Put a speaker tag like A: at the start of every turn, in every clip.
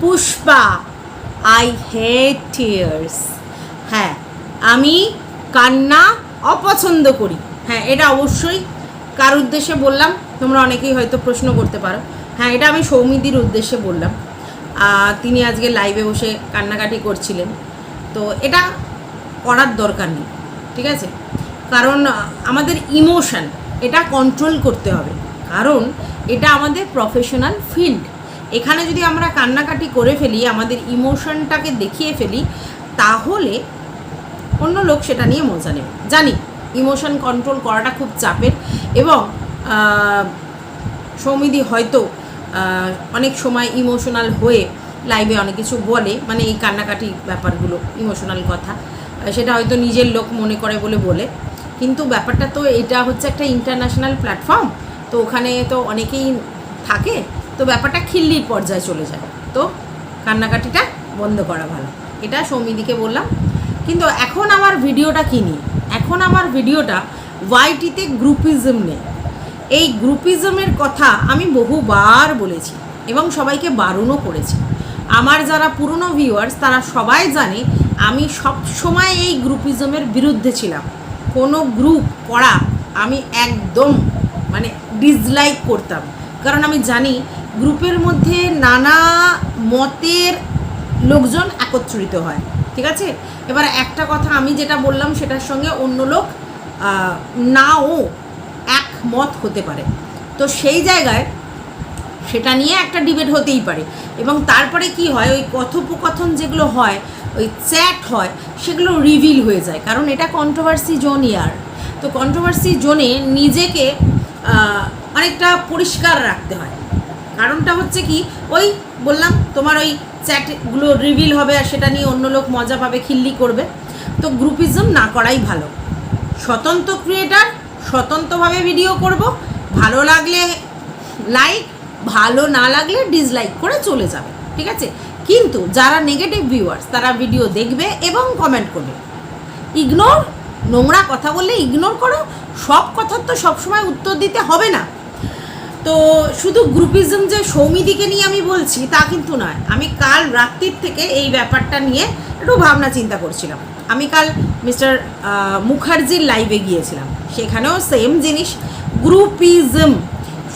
A: Pushpa I hate tears হ্যাঁ আমি কান্না অপছন্দ করি। হ্যাঁ এটা অবশ্যই কার উদ্দেশ্যে বললাম? তোমরা অনেকেই হয়তো প্রশ্ন করতে পারো। হ্যাঁ এটা আমি সৌমিদির উদ্দেশ্যে বললাম। তিনি আজকে লাইভে বসে কান্নাকাটি করছিলেন। তো এটা করার দরকার নেই, ঠিক আছে? কারণ আমাদের ইমোশন এটা কন্ট্রোল করতে হবে। কারণ, এটা আমাদের প্রফেশনাল ফিল্ড এখানে যদি আমরা কান্নাকাটি করে ফেলি, আমাদের ইমোশনটাকে দেখিয়ে ফেলি, তাহলে অন্য লোক সেটা নিয়ে মজা নেবে। জানি, ইমোশন কন্ট্রোল করাটা খুব চাপের এবং সৌমিদি হয়তো অনেক সময় ইমোশনাল হয়ে লাইভে অনেক কিছু বলে মানে এই কান্নাকাটি ব্যাপারগুলো, ইমোশনাল কথা, সেটা হয়তো নিজের লোক মনে করে বলে বলে। কিন্তু ব্যাপারটা তো এটা হচ্ছে একটা ইন্টারন্যাশনাল প্ল্যাটফর্ম, তো ওখানে তো অনেকেই থাকে তো ব্যাপারটা খিল্লির পর্যায়ে চলে যায়। তো কান্নাকাটিটা বন্ধ করা ভালো। এটা সৌমিদিকে বললাম। কিন্তু এখন আমার ভিডিওটা কিনি এখন আমার ভিডিওটা ওয়াইটিতে গ্রুপিজম নেই এই গ্রুপিজমের কথা আমি বহুবার বলেছি এবং সবাইকে বারণও করেছি। আমার যারা পুরনো ভিউয়ার্স তারা সবাই জানে আমি সব সময় এই গ্রুপিজমের বিরুদ্ধে ছিলাম। কোনো গ্রুপ করা আমি একদম মানে ডিসলাইক করতাম। কারণ আমি জানি গ্রুপের মধ্যে নানা মতের লোকজন একত্রিত হয়, ঠিক আছে? এবার একটা কথা আমি যেটা বললাম সেটার সঙ্গে অন্য লোক নাও একমত হতে পারে। তো সেই জায়গায় সেটা নিয়ে একটা ডিবেট হতেই পারে। এবং তারপরে কি হয়, ওই কথোপকথন যেগুলো হয়, ওই চ্যাট হয়, সেগুলো রিভিল হয়ে যায়। কারণ এটা কন্ট্রোভার্সি জোন ইয়ার। তো কন্ট্রোভার্সি জোনে নিজেকে অনেকটা পরিষ্কার রাখতে হয়। কারণটা হচ্ছে কি, ওই বললাম তোমার ওই চ্যাটগুলো রিভিল হবে আর সেটা নিয়ে অন্য লোক মজা পাবে, খিল্লি করবে। তো গ্রুপিজম না করাই ভালো। স্বতন্ত্র ক্রিয়েটার স্বতন্ত্রভাবে ভিডিও করব, ভালো লাগলে লাইক ভালো না লাগলে ডিসলাইক করে চলে যাবে, ঠিক আছে? কিন্তু যারা নেগেটিভ ভিউয়ার্স তারা ভিডিও দেখবে এবং কমেন্ট করবে। ইগনোর নোংরা কথা বললে ইগনোর করো, সব কথার তো সবসময় উত্তর দিতে হবে না। তো শুধু গ্রুপিজম যে সৌমিদিকে নিয়ে আমি বলছি, তা কিন্তু নয়। আমি কাল রাত্রির থেকে এই ব্যাপারটা নিয়ে একটু ভাবনা চিন্তা করছিলাম। আমি কাল মিস্টার মুখার্জির লাইভে গিয়েছিলাম। সেখানেও সেম জিনিস গ্রুপিজম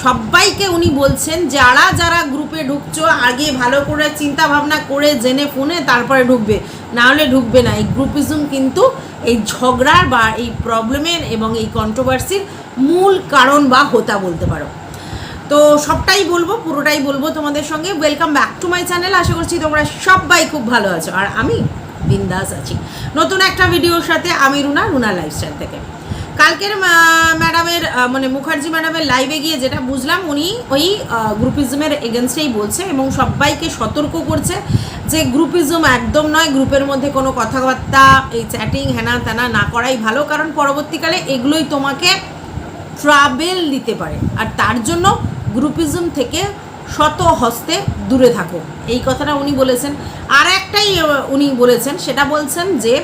A: সবাইকে উনি বলছেন, যারা যারা গ্রুপে ঢুকছো, আগে ভালো করে চিন্তা ভাবনা করে, জেনে ফোনে তারপরে ঢুকবে। না হলে ঢুকবে না। এই গ্রুপিজম কিন্তু এই ঝগড়ার বা এই প্রবলেমের এবং এই কন্ট্রোভার্সির মূল কারণ বা হোতা বলতে পারো। তো সবটাই বলব, পুরোটাই বলব তোমাদের সঙ্গে। Welcome back to my channel আশা করছি তোমরা সবাই খুব ভালো আছো। আর আমি বিন্দাস আছি। নতুন একটা ভিডিওর সাথে আমি রুনা রুনা লাইফস্টাইল থেকে। কালকের ম্যাডামের মানে মুখার্জি ম্যাডামের লাইভে গিয়ে যেটা বুঝলাম, উনি ওই গ্রুপিজমের এগেনস্টেই বলছে এবং সবাইকে সতর্ক করছে যে গ্রুপিজম একদম নয়। গ্রুপের মধ্যে কোনো কথাবার্তা, এই চ্যাটিং হ্যানা ত্যানা না করাই ভালো। কারণ পরবর্তীকালে এগুলোই তোমাকে ট্রাবেল দিতে পারে। আর তার জন্য গ্রুপিজম থেকে শত হস্তে দূরে থাকো। এই কথাটা উনি বলেছেন। আর একটাই উনি বলেছেন, সেটা বলছেন যে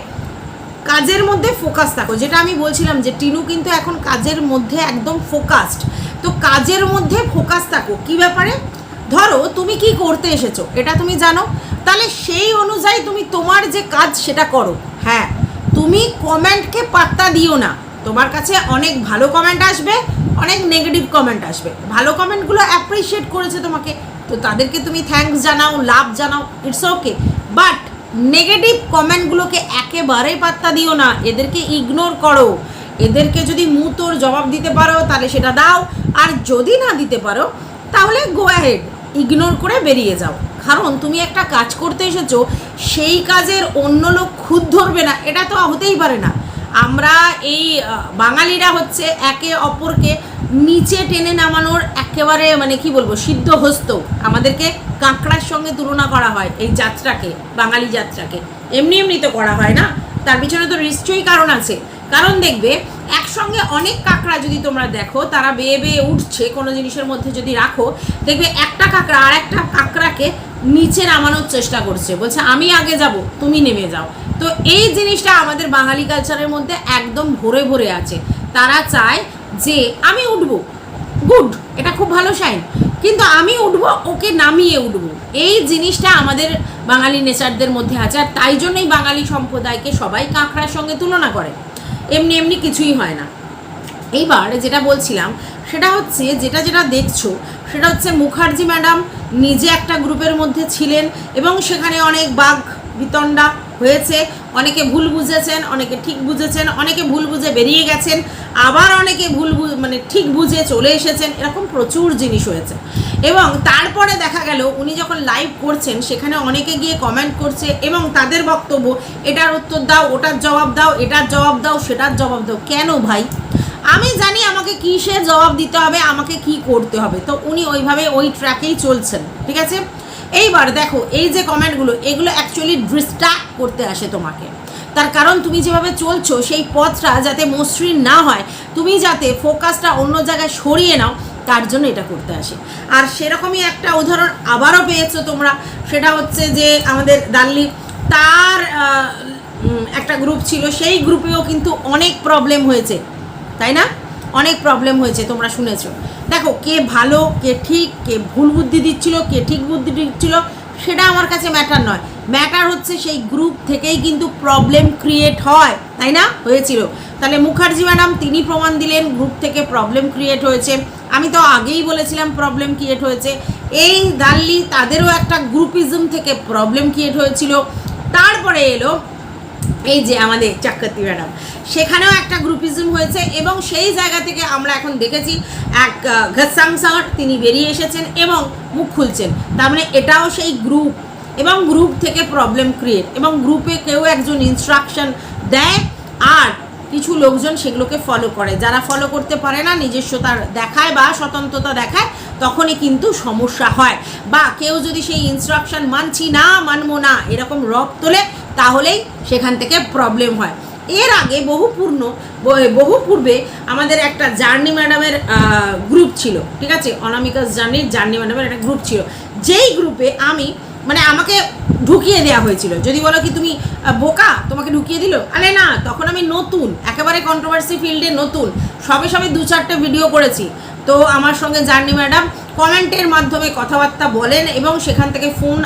A: কাজের মধ্যে ফোকাস থাকো। যেটা আমি বলছিলাম যে টিনু কিন্তু এখন কাজের মধ্যে একদম ফোকাসড তো কাজের মধ্যে ফোকাস থাকো। কি ব্যাপারে? ধরো তুমি কি করতে এসেছ, এটা তুমি জানো। তাহলে সেই অনুযায়ী তুমি তোমার যে কাজ সেটা করো। হ্যাঁ তুমি কমেন্টকে পাত্তা দিও না। তোমার কাছে অনেক ভালো কমেন্ট আসবে, অনেক নেগেটিভ কমেন্ট আসবে। ভালো কমেন্টগুলো অ্যাপ্রিসিয়েট করেছে তোমাকে, তো তাদেরকে তুমি থ্যাঙ্কস জানাও, লাভ জানাও ইটস ওকে বাট নেগেটিভ কমেন্টগুলোকে একেবারেই পাত্তা দিও না, এদেরকে ইগনোর করো। এদেরকে যদি মুতোর জবাব দিতে পারো, তাহলে সেটা দাও। আর যদি না দিতে পারো, তাহলে গো অ্যাহেড ইগনোর করে বেরিয়ে যাও। কারণ তুমি একটা কাজ করতে এসেছ, সেই কাজের অন্য লোক খুদ ধরবে না, এটা তো হতেই পারে না। আমরা এই বাঙালিরা হচ্ছে একে অপরকে নিচে টেনে নামানোর একেবারে মানে কি বলব সিদ্ধ হস্ত আমাদেরকে কাঁকড়ার সঙ্গে তুলনা করা হয় এই যাত্রাকে, বাঙালি যাত্রাকে। এমনি এমনি তো করা হয় না। তার পিছনে তো নিশ্চয়ই কারণ আছে। কারণ দেখবে, একসঙ্গে অনেক কাঁকড়া যদি তোমরা দেখো, তারা বেয়ে বেয়ে উঠছে, কোনো জিনিসের মধ্যে যদি রাখো, দেখবে একটা কাঁকড়া আর একটা কাঁকড়াকে নিচে নামানোর চেষ্টা করছে। বলছে, আমি আগে যাব, তুমি নেমে যাও। তো এই জিনিসটা আমাদের বাঙালি কালচারের মধ্যে একদম ভরে ভরে আছে। তারা চায় যে আমি উঠবো। গুড এটা খুব ভালো সাইন কিন্তু আমি উঠবো, ওকে নামিয়ে উঠবো। এই জিনিসটা আমাদের বাঙালি নেচারদের মধ্যে আছে আর তাই জন্যই বাঙালি সম্প্রদায়কে সবাই কাঁকড়ার সঙ্গে তুলনা করে। এমনি এমনি কিছুই হয় না। এইবার যেটা বলছিলাম, সেটা হচ্ছে যেটা যেটা দেখছ, সেটা হচ্ছে মুখার্জি ম্যাডাম নিজে একটা গ্রুপের মধ্যে ছিলেন এবং সেখানে অনেক বাঘ, বিতণ্ডা হয়েছে। অনেকে ভুল বুঝেছেন, অনেকে ঠিক বুঝেছেন, অনেকে ভুল বুঝে বেরিয়ে গেছেন, আবার অনেকে ভুল মানে ঠিক বুঝে চলে এসেছেন, এরকম প্রচুর জিনিস হয়েছে। এবং তারপরে দেখা গেল, উনি যখন লাইভ করছেন, সেখানে অনেকে গিয়ে কমেন্ট করছে এবং তাদের বক্তব্য, এটার উত্তর দাও, ওটার জবাব দাও, এটার জবাব দাও, সেটার জবাব দাও। কেন ভাই? আমি জানি আমাকে কিসের জবাব দিতে হবে, আমাকে কি করতে হবে। তো উনি ওইভাবে ওই ট্র্যাকেই চলছেন, ঠিক আছে? এইবার দেখো, এই যে কমেন্টগুলো, এগুলো অ্যাকচুয়ালি ডিস্ট্র্যাক্ট করতে আসে তোমাকে। তার কারণ তুমি যেভাবে চলছো, সেই পথটা যাতে মসৃণ না হয়, তুমি যাতে ফোকাসটা অন্য জায়গায় সরিয়ে নাও, তার জন্য এটা করতে আসে। আর সেরকমই একটা উদাহরণ আবারও পেয়েছ তোমরা, সেটা হচ্ছে যে আমাদের দাল্লি তার একটা গ্রুপ ছিল, সেই গ্রুপেও কিন্তু অনেক প্রবলেম হয়েছে, তাই না? অনেক প্রবলেম হয়েছে, তোমরা শুনেছো। দেখো, কে ভালো, কে ঠিক, কে ভুল বুদ্ধি দিচ্ছিল, কে ঠিক বুদ্ধি দিচ্ছিল, সেটা আমার কাছে ম্যাটার নয়। ম্যাটার হচ্ছে সেই গ্রুপ থেকেই কিন্তু প্রবলেম ক্রিয়েট হয়, তাই না? হয়েছিল। তাহলে মুখার্জি ম্যাডাম, তিনি প্রমাণ দিলেন গ্রুপ থেকে প্রবলেম ক্রিয়েট হয়েছে। আমি তো আগেই বলেছিলাম প্রবলেম ক্রিয়েট হয়েছে। এই দাল্লি তাদেরও একটা গ্রুপিজম থেকে প্রবলেম ক্রিয়েট হয়েছিল। তারপরে এলো এই যে আমাদের চাক্কাতি ম্যাডাম, সেখানেও একটা গ্রুপিজম হয়েছে এবং সেই জায়গা থেকে আমরা এখন দেখেছি এক ঘসাং স্যার, তিনি বেরিয়ে এসেছেন এবং মুখ খুলছেন। তার মানে এটাও সেই গ্রুপ এবং গ্রুপ থেকে প্রবলেম ক্রিয়েট এবং গ্রুপে কেউ একজন ইনস্ট্রাকশন দেয় আর কিছু লোকজন সেগুলোকে ফলো করে। যারা ফলো করতে পারে না নিজস্বতার দেখায় বা স্বতন্ত্রতা দেখায়, তখনই কিন্তু সমস্যা হয়। বা কেউ যদি সেই ইনস্ট্রাকশন মানছি না, মানবো না, এরকম রব তোলে তাহলেই সেখান থেকে প্রবলেম হয়। এর আগে বহু পূর্ণ বহু পূর্বে আমাদের একটা জার্নি ম্যাডামের গ্রুপ ছিল, ঠিক আছে? অনামিকাস জার্নির জার্নি ম্যাডামের একটা গ্রুপ ছিল। যেই গ্রুপে আমি মানে আমাকে ঢুকিয়ে দেওয়া হয়েছিল। যদি বলো কি তুমি বোকা, তোমাকে ঢুকিয়ে দিল? আরে না, তখন আমি নতুন, একেবারে কন্ট্রোভার্সি ফিল্ডে নতুন। সবে সবে দু চারটে ভিডিও করেছি। তো আমার সঙ্গে জার্নি ম্যাডাম কমেন্টের মাধ্যমে কথাবার্তা বলেন এবং সেখান থেকে ফোন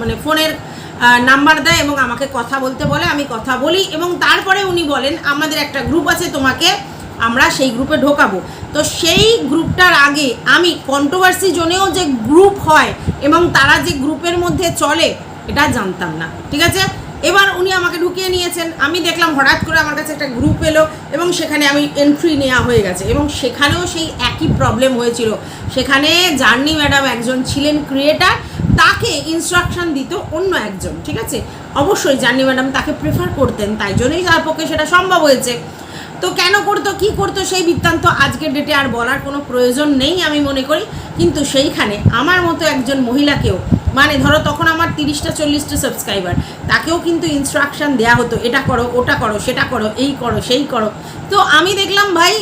A: মানে ফোনের নাম্বার দেয় এবং আমাকে কথা বলতে বলে, আমি কথা বলি এবং তারপরে উনি বলেন, আমাদের একটা গ্রুপ আছে, তোমাকে আমরা সেই গ্রুপে ঢোকাবো। তো সেই গ্রুপটার আগে আমি কন্ট্রোভার্সি জোনেও যে গ্রুপ হয় এবং তারা যে গ্রুপের মধ্যে চলে, এটা জানতাম না। ঠিক আছে? এবার উনি আমাকে ঢুকিয়ে নিয়েছেন। আমি দেখলাম হঠাৎ করে আমার কাছে একটা গ্রুপ এলো এবং সেখানে আমি এন্ট্রি নেওয়া হয়ে গেছে এবং সেখানেও সেই একই প্রবলেম হয়েছিল। সেখানে জার্নি ম্যাডাম একজন ছিলেন ক্রিয়েটার তাকে ইনস্ট্রাকশন দিত অন্য একজন, ঠিক আছে? অবশ্যই জার্নি ম্যাডাম তাকে প্রেফার করতেন, তাই জন্যই তার পক্ষে সেটা সম্ভব হয়েছে। তো কেন করতো, কি করতো, সেই বৃত্তান্ত আজকের ডেটে আর বলার কোনো প্রয়োজন নেই আমি মনে করি। কিন্তু সেইখানে আমার মতো একজন মহিলাকেও মানে ধরো তখন আমার তিরিশটা, চল্লিশটা সাবস্ক্রাইবার তাকেও কিন্তু ইনস্ট্রাকশন দেওয়া হতো, এটা করো, ওটা করো, সেটা করো, এই করো, সেই করো। তো আমি দেখলাম, ভাই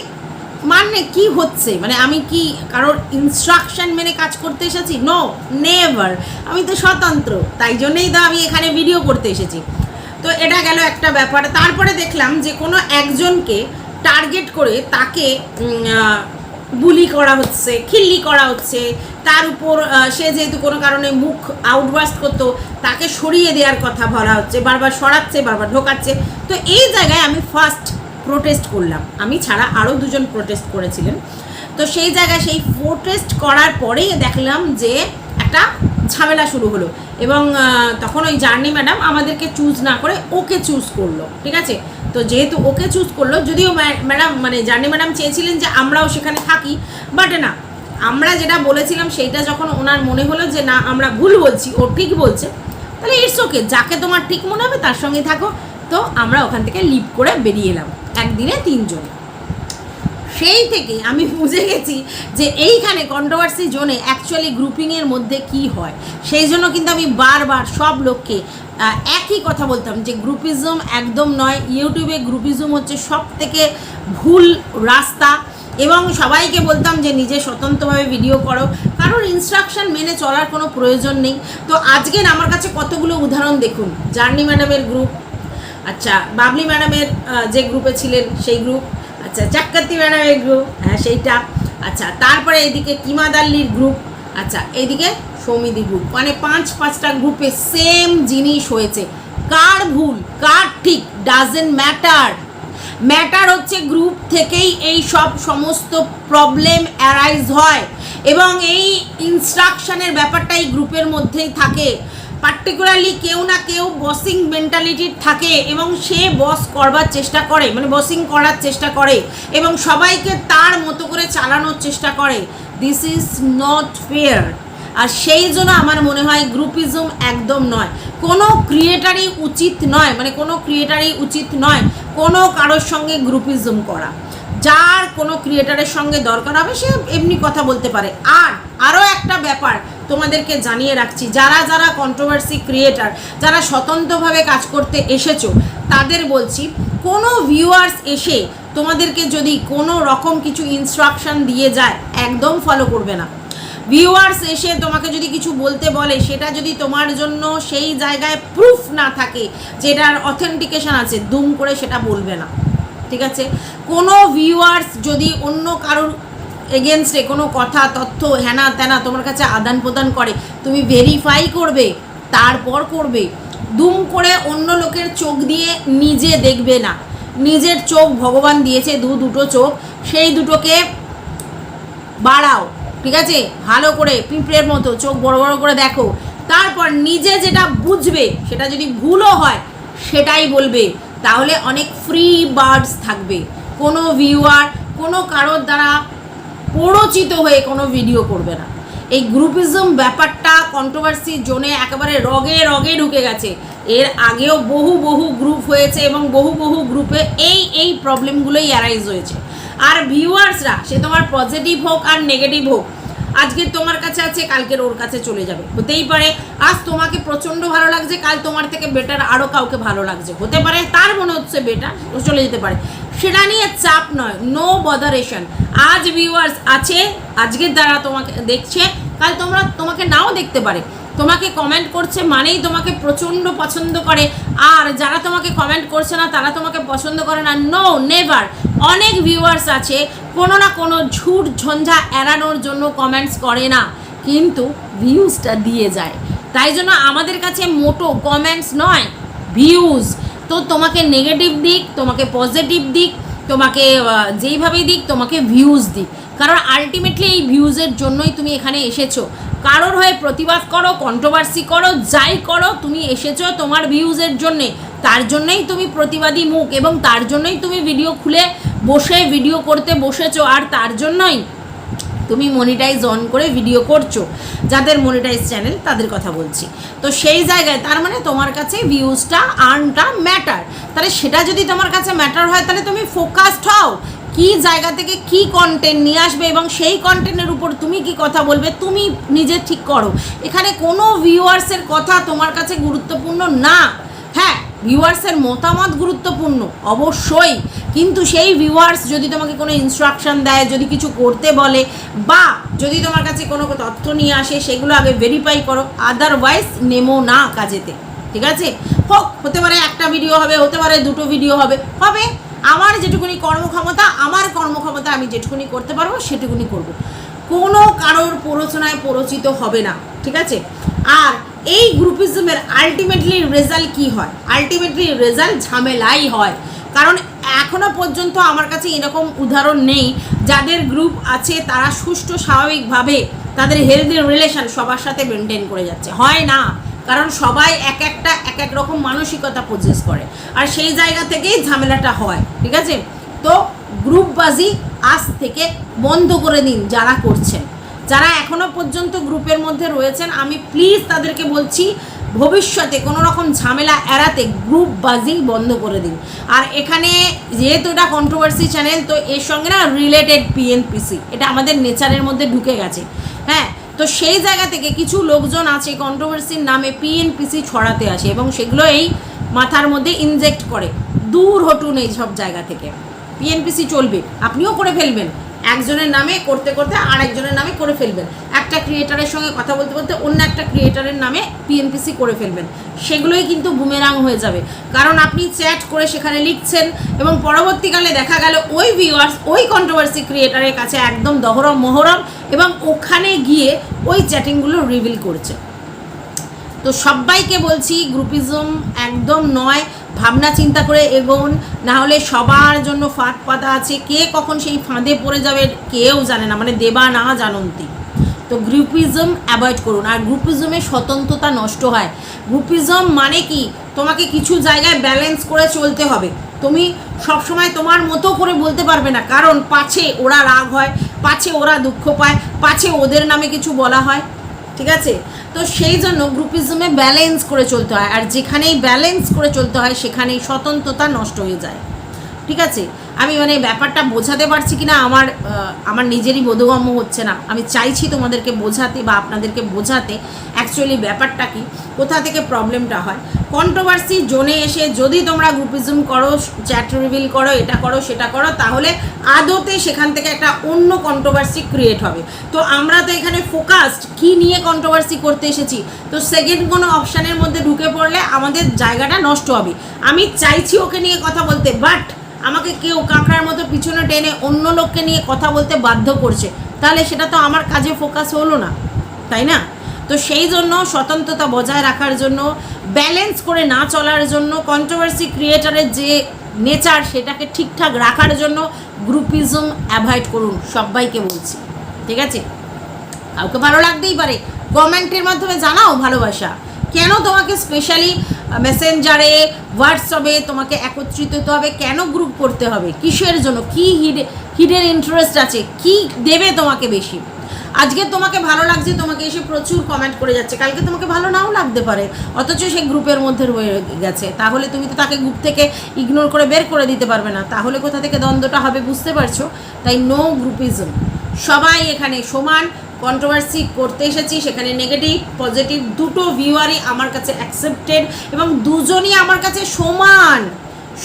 A: মানে কি হচ্ছে? মানে আমি কি কারোর ইনস্ট্রাকশন মেনে কাজ করতে এসেছি? নো নেভার আমি তো স্বতন্ত্র, তাই জন্যেই তো আমি এখানে ভিডিও করতে এসেছি। তো এটা গেল একটা ব্যাপার। তারপরে দেখলাম যে কোনো একজনকে টার্গেট করে তাকে বুলি করা হচ্ছে, খিল্লি করা হচ্ছে। তার উপর সে যেহেতু কোনো কারণে মুখ আউটবাস্ট করতো, তাকে সরিয়ে দেওয়ার কথা বলা হচ্ছে, বারবার সরাচ্ছে, বারবার ঢোকাচ্ছে। তো এই জায়গায় আমি ফার্স্ট প্রোটেস্ট করলাম। আমি ছাড়া আরও দুজন প্রোটেস্ট করেছিলেন। তো সেই জায়গায় সেই প্রোটেস্ট করার পরেই দেখলাম যে একটা ঝামেলা শুরু হলো। এবং তখন ওই জার্নি ম্যাডাম আমাদেরকে চুজ না করে ওকে চুজ করল, ঠিক আছে? তো যেহেতু ওকে চুজ করল, যদিও ম্যাডাম মানে জার্নি ম্যাডাম চেয়েছিলেন যে আমরাও সেখানে থাকি, বাট না, আমরা যেটা বলেছিলাম সেইটা যখন ওনার মনে হলো যে না, আমরা ভুল বলছি, ও ঠিক বলছে, তাহলে ইটস ওকে যাকে তোমার ঠিক মনে হবে তার সঙ্গে থাকো। তো আমরা ওখান থেকে লিভ করে বেরিয়ে এলাম, একদিনে তিনজন। সেই থেকে আমি বুঝে গেছি যে এইখানে কন্ট্রোভার্সি জোনে অ্যাকচুয়ালি গ্রুপিংয়ের মধ্যে কি হয়। সেই জন্য কিন্তু আমি বারবার সব লোককে একই কথা বলতাম যে গ্রুপিজম একদম নয় ইউটিউবে গ্রুপিজম হচ্ছে সব থেকে ভুল রাস্তা এবং সবাইকে বলতাম যে নিজে স্বতন্ত্রভাবে ভিডিও করো। কারোর ইনস্ট্রাকশন মেনে চলার কোনো প্রয়োজন নেই। তো আজকের আমার কাছে কতগুলো উদাহরণ দেখুন। জার্নি ম্যাডামের গ্রুপ আচ্ছা বাবলি ম্যাডামের যে গ্রুপে ছিলেন সেই গ্রুপ আচ্ছা চাক্কাতি ম্যাডামের গ্রুপ হ্যাঁ সেইটা। আচ্ছা তারপরে এদিকে কিমাদাল্লির গ্রুপ আচ্ছা এদিকে সৌমিদি গ্রুপ মানে পাঁচ, পাঁচটা গ্রুপে সেম জিনিস হয়েছে। কার ভুল, কার ঠিক ডাজেন্ট ম্যাটার ম্যাটার হচ্ছে গ্রুপ থেকেই এই সব সমস্ত প্রবলেম অ্যারাইজ হয়। এবং এই ইনস্ট্রাকশনের ব্যাপারটাই গ্রুপের মধ্যেই থাকে। পার্টিকুলারলি কেউ না কেউ বসিং মেন্টালিটির থাকে এবং সে বস করবার চেষ্টা করে মানে বসিং করার চেষ্টা করে এবং সবাইকে তার মতো করে চালানোর চেষ্টা করে। দিস ইজ নট ফেয়ার আর সেই জন্য আমার মনে হয় গ্রুপিজম একদম নয়। কোনো ক্রিয়েটারই উচিত নয় মানে কোনো ক্রিয়েটারই উচিত নয় কোনো কারোর সঙ্গে গ্রুপিজম করা। যার কোনো ক্রিয়েটারের সঙ্গে দরকার হবে, সে এমনি কথা বলতে পারে। আর আরও একটা ব্যাপার তোমাদেরকে জানিয়ে রাখছি, যারা যারা কন্ট্রোভার্সি ক্রিয়েটার যারা স্বতন্ত্রভাবে কাজ করতে এসেছ, তাদের বলছি, কোনো ভিউয়ার্স এসে তোমাদেরকে যদি কোনো রকম কিছু ইনস্ট্রাকশন দিয়ে যায়, একদম ফলো করবে না। ভিউয়ার্স এসে তোমাকে যদি কিছু বলতে বলে, সেটা যদি তোমার জন্য সেই জায়গায় প্রুফ না থাকে, যেটার অথেন্টিকেশন আছে, দুম করে সেটা বলবে না। ঠিক আছে? কোনো ভিউয়ার্স যদি অন্য কারোর এগেনস্টে কোনো কথা, তথ্য হ্যানা ত্যানা তোমার কাছে আদান প্রদান করে, তুমি ভেরিফাই করবে, তারপর করবে। দুম করে অন্য লোকের চোখ দিয়ে নিজে দেখবে না। নিজের চোখ ভগবান দিয়েছে, দু দুটো চোখ, সেই দুটোকে বাড়াও, ঠিক আছে? ভালো করে, পিঁপড়ের মতো চোখ বড় বড় করে দেখো। তারপর নিজে যেটা বুঝবে, সেটা যদি ভুলও হয়, সেটাই বলবে। তাহলে অনেক ফ্রি বার্ডস থাকবে। কোনো ভিউয়ার কোনো কারোর দ্বারা প্ররোচিত হয়ে কোনো ভিডিও করবে না। এই গ্রুপিজম ব্যাপারটা কন্ট্রোভার্সি জোনে একেবারে রগে রগে ঢুকে গেছে। এর আগেও বহু বহু গ্রুপ হয়েছে এবং বহু বহু গ্রুপে এই এই প্রবলেমগুলোই অ্যারাইজ হয়েছে। আর ভিউয়ার্সরা সে তোমার পজিটিভ হোক আর নেগেটিভ হোক আজকে তোমার কাছে আছে, কালকের ওর কাছে চলে যাবে। হতেই পারে, আজ তোমাকে প্রচণ্ড ভালো লাগছে, কাল তোমার থেকে বেটার আরও কাউকে ভালো লাগছে। হতে পারে, তার মনে হচ্ছে বেটার ও চলে যেতে পারে। সেটা নিয়ে চাপ নয় নো বদারেশন আজ ভিউয়ার্স আছে আজকের দ্বারা তোমাকে দেখছে, কাল তোমরা, তোমাকে নাও দেখতে পারে। তোমাকে কমেন্ট করছে মানেই তোমাকে প্রচণ্ড পছন্দ করে। আর যারা তোমাকে কমেন্ট করছে না, তারা তোমাকে পছন্দ করে না। নো নেভার অনেক ভিউয়ার্স আছে, কোনো না কোনো ঝুট ঝঞ্ঝা এড়ানোর জন্য কমেন্টস করে না। কিন্তু ভিউজটা দিয়ে যায়। তাই জন্য আমাদের কাছে মোটো কমেন্টস নয় ভিউজ তো তোমাকে নেগেটিভ দিক, তোমাকে পজিটিভ দিক, তোমাকে যেইভাবেই দিক, তোমাকে ভিউজ দিক। কারণ আলটিমেটলি এই ভিউজের জন্যই তুমি এখানে এসেছ। কারোর হয়ে প্রতিবাদ করো কন্ট্রোভার্সি করো, যাই করো, তুমি এসেছ তোমার ভিউজের জন্যে। তার জন্যই তুমি প্রতিবাদী মুখ এবং তার জন্যই তুমি ভিডিও খুলে বসে ভিডিও করতে বসেছো। আর তার জন্যই তুমি মনিটাইজ অন করে ভিডিও করছ। যাদের মনিটাইজ চ্যানেল তাদের কথা বলছি। তো সেই জায়গায় তার মানে তোমার কাছে ভিউজটা আর্নটা ম্যাটার তাহলে সেটা যদি তোমার কাছে ম্যাটার হয়, তাহলে তুমি ফোকাসড হও। কি জায়গা থেকে কি কন্টেন্ট নিয়ে আসবে এবং সেই কন্টেন্টের উপর তুমি কি কথা বলবে, তুমি নিজে ঠিক করো। এখানে কোনো ভিউয়ার্সের কথা তোমার কাছে গুরুত্বপূর্ণ না। হ্যাঁ ভিউয়ার্সের মতামত গুরুত্বপূর্ণ, অবশ্যই। কিন্তু সেই ভিউয়ার্স যদি তোমাকে কোনো ইনস্ট্রাকশন দেয়, যদি কিছু করতে বলে, বা যদি তোমার কাছে কোনো তথ্য নিয়ে আসে, সেগুলো আগে ভেরিফাই করো আদারওয়াইজ নেমো না কাজেতে। ঠিক আছে? হোক, হতে পারে একটা ভিডিও হবে, হতে পারে দুটো ভিডিও হবে। হবে আমার যেটুকুনি কর্মক্ষমতা, আমার কর্মক্ষমতা আমি যেটুকুনি করতে পারব, সেটুকুনি করব। কোনো কারোর প্ররোচনায় প্ররোচিত হবে না, ঠিক আছে? আর এই গ্রুপিজমের আলটিমেটলি রেজাল্ট কি হয়? আলটিমেটলি রেজাল্ট ঝামেলাই হয়। কারণ এখনও পর্যন্ত আমার কাছে এরকম উদাহরণ নেই, যাদের গ্রুপ আছে তারা সুষ্ঠু স্বাভাবিকভাবে তাদের হেলদি রিলেশন সবার সাথে মেনটেন করে যাচ্ছে। হয় না। কারণ সবাই এক একটা, এক এক রকম মানসিকতা পজেস করে। আর সেই জায়গা থেকেই ঝামেলাটা হয়, ঠিক আছে? তো গ্রুপবাজি আজ থেকে বন্ধ করে দিন যারা করছেন। যারা এখনও পর্যন্ত গ্রুপের মধ্যে রয়েছেন, আমি প্লিজ তাদেরকে বলছি, ভবিষ্যতে কোনো রকম ঝামেলা এড়াতে গ্রুপ বাজি বন্ধ করে দিন। আর এখানে যেহেতু এটা কন্ট্রোভার্সি চ্যানেল তো এর সঙ্গে না রিলেটেড পিএনপিসি এটা আমাদের নেচারের মধ্যে ঢুকে গেছে। হ্যাঁ তো সেই জায়গা থেকে কিছু লোকজন আছে কন্ট্রোভার্সির নামে পিএনপিসি ছড়াতে আসে এবং সেগুলো এই মাথার মধ্যে ইনজেক্ট করে। দূর হটুন এই সব জায়গা থেকে। পিএনপিসি চলবে, আপনিও করে ফেলবেন। একজনের নামে করতে করতে আরেকজনের নামে করে ফেলবেন। একটা ক্রিয়েটারের সঙ্গে কথা বলতে বলতে অন্য একটা ক্রিয়েটারের নামে পিএনপিসি করে ফেলবেন। সেগুলোই কিন্তু বুমেরাং হয়ে যাবে। কারণ আপনি চ্যাট করে সেখানে লিখছেন এবং পরবর্তীকালে দেখা গেল ওই ভিউয়ার্স ওই কন্ট্রোভার্সি ক্রিয়েটারের কাছে একদম দহরম মহরম এবং ওখানে গিয়ে ওই চ্যাটিংগুলো রিভিল করছে। তো সবাইকে বলছি গ্রুপিজম একদম নয়। ভাবনা চিন্তা করে এগোন, না হলে সবার জন্য ফাঁদ পাতা আছে। কে কখন সেই ফাঁদে পড়ে যাবে কেউ জানে না মানে দেবা না জানন্তি। তো গ্রুপিজম অ্যাভয়েড করুন, আর গ্রুপিজমের স্বতন্ত্রতা নষ্ট হয়। গ্রুপিজম মানে কি? তোমাকে কিছু জায়গায় ব্যালেন্স করে চলতে হবে। তুমি সবসময় তোমার মতো করে বলতে পারবে না, কারণ পাছে ওরা রাগ হয়, পাছে ওরা দুঃখ পায়, পাছে ওদের নামে কিছু বলা হয়। ঠিক আছে? তো সেই জন্য গ্রুপিজমে ব্যালেন্স করে চলতে হয়। আর যেখানেই ব্যালেন্স করে চলতে হয়, সেখানেই স্বতন্ত্রতা নষ্ট হয়ে যায়। ঠিক আছে? আমি মানে ব্যাপারটা বোঝাতে পারছি কি না আমার আমার নিজেরই বোধগম্য হচ্ছে না। আমি চাইছি তোমাদেরকে বোঝাতে বা আপনাদেরকে বোঝাতে অ্যাকচুয়ালি ব্যাপারটা কি, কোথা থেকে প্রবলেমটা হয়। কন্ট্রোভার্সি জোনে এসে যদি তোমরা গ্রুপিজম করো চ্যাট রিভিল করো, এটা করো, সেটা করো, তাহলে আদতে সেখান থেকে একটা অন্য কন্ট্রোভার্সি ক্রিয়েট হবে। তো আমরা তো এখানে ফোকাসড কি নিয়ে কন্ট্রোভার্সি করতে এসেছি, তো সেকেন্ড কোনো অপশানের মধ্যে ঢুকে পড়লে আমাদের জায়গাটা নষ্ট হবে। আমি চাইছি ওকে নিয়ে কথা বলতে বাট আমাকে কেউ কাঁকড়ার মতো পিছনে টেনে অন্য লোককে নিয়ে কথা বলতে বাধ্য করছে। তাহলে সেটা তো আমার কাজে ফোকাস হলো না, তাই না? তো সেই জন্য স্বতন্ত্রতা বজায় রাখার জন্য ব্যালেন্স করে না চলার জন্য কন্ট্রোভার্সি ক্রিয়েটারের যে নেচার সেটাকে ঠিকঠাক রাখার জন্য গ্রুপিজম অ্যাভয়েড করুন, সবাইকে বলছি, ঠিক আছে? কাউকে ভালো লাগতেই পারে। কমেন্টের মাধ্যমে জানাও ভালোবাসা। কেন তোমাকে স্পেশালি মেসেঞ্জারে হোয়াটসঅ্যাপে তোমাকে একত্রিত হতে হবে। কেন গ্রুপ করতে হবে? কিসের জন্য? কি হিডে হিডেন ইন্টারেস্ট আছে? কি দেবে তোমাকে বেশি? আজকে তোমাকে ভালো লাগছে, তোমাকে এসে প্রচুর কমেন্ট করে যাচ্ছে। কালকে তোমাকে ভালো নাও লাগতে পারে। অথচ সে গ্রুপের মধ্যে রয়ে গেছে। তাহলে তুমি তো তাকে গ্রুপ থেকে ইগনোর করে বের করে দিতে পারবে না। তাহলে কোথা থেকে দ্বন্দ্বটা হবে বুঝতে পারছ? তাই নো গ্রুপিজম সবাই এখানে সমান। কন্ট্রোভার্সি করতে এসেছি, সেখানে নেগেটিভ পজিটিভ দুটো ভিউয়ারই আমার কাছে অ্যাকসেপ্টেড এবং দুজনই আমার কাছে সমান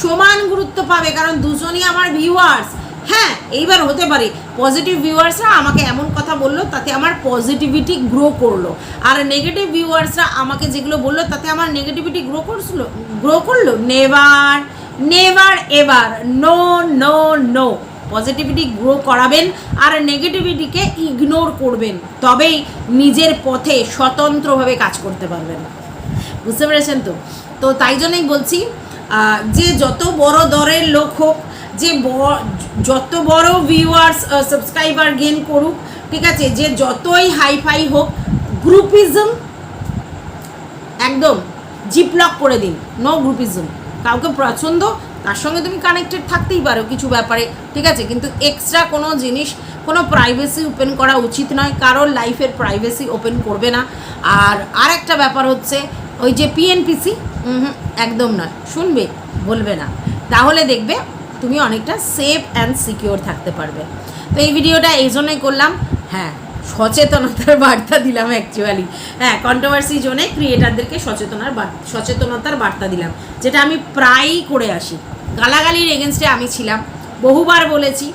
A: সমান গুরুত্ব পাবে কারণ দুজনই আমার ভিউয়ার্স হ্যাঁ এইবার হতে পারে পজিটিভ ভিউয়ার্সরা আমাকে এমন কথা বলল, তাতে আমার পজিটিভিটি গ্রো করল। আর নেগেটিভ ভিউয়ার্সরা আমাকে যেগুলো বলল, তাতে আমার নেগেটিভিটি গ্রো করছিল গ্রো করল? Never never ever no no no positivity grow করাবেন আর নেগেটিভিটিকে ইগনোর করবেন। তবেই নিজের পথে স্বতন্ত্রভাবে কাজ করতে পারবেন। বুঝতে পেরেছেন তো? তো তাই জন্যই বলছি যে যত বড় দরের লোক হোক, যে যত বড় ভিউয়ার্স সাবস্ক্রাইবার গেন করুক, ঠিক আছে, যে যতই হাইফাই হোক গ্রুপিজম একদম জিপলক করে দিন। নো গ্রুপিজম কাউকে পছন্দ তার সঙ্গে তুমি কানেক্টেড থাকতেই পারো কিছু ব্যাপারে, ঠিক আছে? কিন্তু এক্সট্রা কোনো জিনিস, কোনো প্রাইভেসি ওপেন করা উচিত নয়, কারোর লাইফের প্রাইভেসি ওপেন করবে না। আর আর একটা ব্যাপার হচ্ছে, ওই যে পিএনপিসি একদম নয়, শুনবে, বলবে না। তাহলে দেখবে তুমি অনেকটা সেফ অ্যান্ড সিকিওর থাকতে পারবে। তো এই ভিডিওটা এই জন্যই করলাম হ্যাঁ সচেতনতার বার্তা দিলাম অ্যাকচুয়ালি হ্যাঁ কন্ট্রোভার্সি জোনে ক্রিয়েটারদেরকে সচেতনার সচেতনতার বার্তা দিলাম, যেটা আমি প্রায়ই করে আসি। গালাগালির এগেনস্টে আমি ছিলাম। বহুবার বলেছি,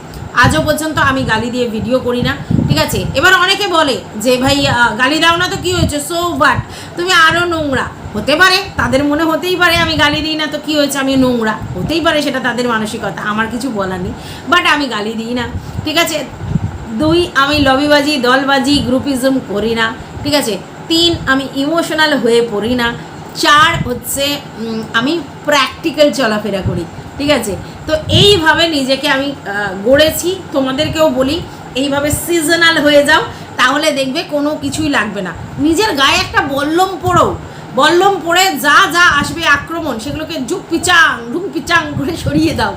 A: আজও পর্যন্ত আমি গালি দিয়ে ভিডিও করি না, ঠিক আছে? এবার অনেকে বলে যে, ভাই গালি দাও না তো কি হয়েছে? সো বাট তুমি আরও নোংরা। হতে পারে, তাদের মনে হতেই পারে আমি গালি দিই না তো কি হয়েছে? আমি নোংরা। হতেই পারে সেটা তাদের মানসিকতা, আমার কিছু বলার নেই। বাট আমি গালি দিই না, ঠিক আছে? দুই, আমি লবিবাজি, দলবাজি গ্রুপিজম করি না, ঠিক আছে? তিন, আমি ইমোশনাল হয়ে পড়ি না। চার হচ্ছে আমি প্র্যাকটিক্যাল চলাফেরা করি। ঠিক আছে? তো এইভাবে নিজেকে আমি গড়েছি। তোমাদেরকেও বলি, এইভাবে সিজনাল হয়ে যাও, তাহলে দেখবে কোনো কিছুই লাগবে না। নিজের গায়ে একটা বল্লম পড়ো বল্লম পড়ে যা যা আসবে আক্রমণ, সেগুলোকে জুক পিচাং ঢুক পিচাং করে সরিয়ে দাও।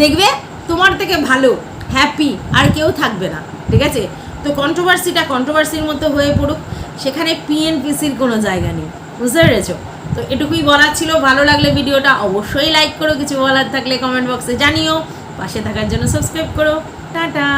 A: দেখবে তোমার থেকে ভালো হ্যাপি আর কেউ থাকবে না। ঠিক আছে? তো কন্ট্রোভার্সিটা কন্ট্রোভার্সির মধ্যে হয়ে পড়ুক। সেখানে পিএনপিসির কোনো জায়গা নেই। বুঝতে পেরেছ? তো এটুকুই বলার ছিল। ভালো লাগলে ভিডিওটা অবশ্যই লাইক করো। কিছু বলার থাকলে কমেন্ট বক্সে জানিও। পাশে থাকার জন্য সাবস্ক্রাইব করো। টাটা!